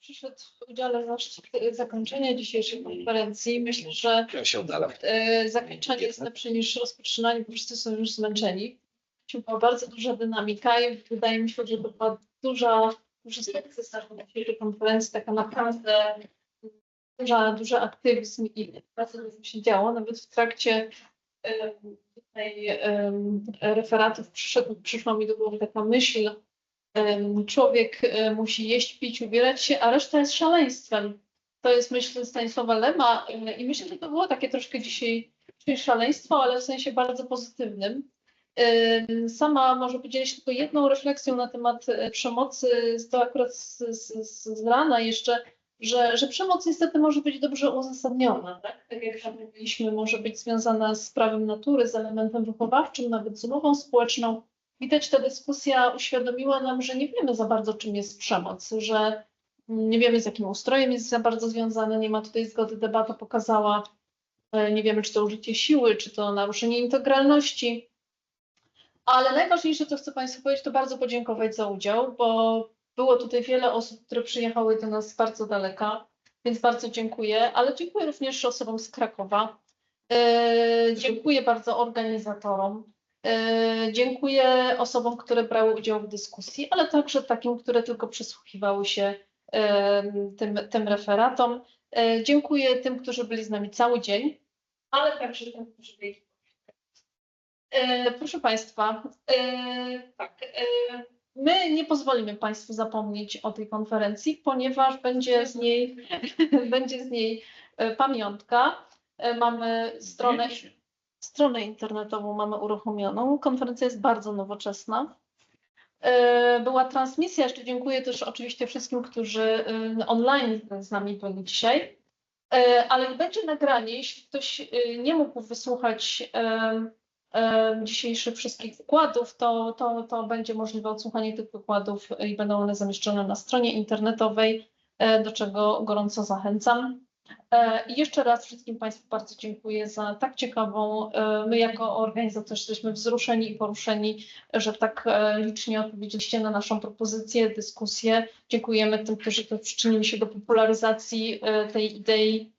przyszedł w udziale zaszczyt zakończenia dzisiejszej konferencji. Myślę, że Ja się oddalam. e, zakończenie jest lepsze niż rozpoczynanie, bo wszyscy są już zmęczeni. Była bardzo duża dynamika i wydaje mi się, że to była duża, duży sukces naszej dzisiejszej konferencji, taka naprawdę duża, duży aktywizm i bardzo dużo się działo, nawet w trakcie em, tutaj em, referatów przyszedł, przyszła mi do głowy taka myśl, człowiek e, musi jeść, pić, ubierać się, a reszta jest szaleństwem. To jest myśl Stanisława Lema e, i myślę, że to było takie troszkę dzisiaj, szaleństwo, ale w sensie bardzo pozytywnym. Sama może podzielić tylko jedną refleksją na temat e, przemocy, to akurat z, z, z, rana jeszcze, że, że przemoc niestety może być dobrze uzasadniona, tak? Tak jak mówiliśmy, może być związana z prawem natury, z elementem wychowawczym, nawet z umową społeczną. Widać, ta dyskusja uświadomiła nam, że nie wiemy za bardzo, czym jest przemoc, że nie wiemy, z jakim ustrojem jest za bardzo związane, nie ma tutaj zgody, debata pokazała, e, nie wiemy, czy to użycie siły, czy to naruszenie integralności. Ale najważniejsze, co chcę Państwu powiedzieć, to bardzo podziękować za udział, bo było tutaj wiele osób, które przyjechały do nas z bardzo daleka, więc bardzo dziękuję, ale dziękuję również osobom z Krakowa. E, Dziękuję bardzo organizatorom. E, Dziękuję osobom, które brały udział w dyskusji, ale także takim, które tylko przysłuchiwały się em, tym, tym referatom. E, Dziękuję tym, którzy byli z nami cały dzień, ale także tym, którzy byli. E, Proszę Państwa, e, tak, e, my nie pozwolimy Państwu zapomnieć o tej konferencji, ponieważ będzie z niej, będzie z niej e, pamiątka. E, Mamy stronę, stronę internetową mamy uruchomioną. Konferencja jest bardzo nowoczesna. E, Była transmisja, jeszcze dziękuję też oczywiście wszystkim, którzy e, online z nami byli dzisiaj. E, Ale będzie nagranie, jeśli ktoś nie mógł wysłuchać dzisiejszych wszystkich wykładów, to, to, to będzie możliwe odsłuchanie tych wykładów i będą one zamieszczone na stronie internetowej, do czego gorąco zachęcam. E, I jeszcze raz wszystkim Państwu bardzo dziękuję za tak ciekawą. e, My jako organizatorzy jesteśmy wzruszeni i poruszeni, że tak e, licznie odpowiedzieliście na naszą propozycję, dyskusję. Dziękujemy tym, którzy też przyczynili się do popularyzacji tej idei.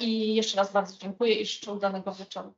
I jeszcze raz bardzo dziękuję i życzę udanego wieczoru.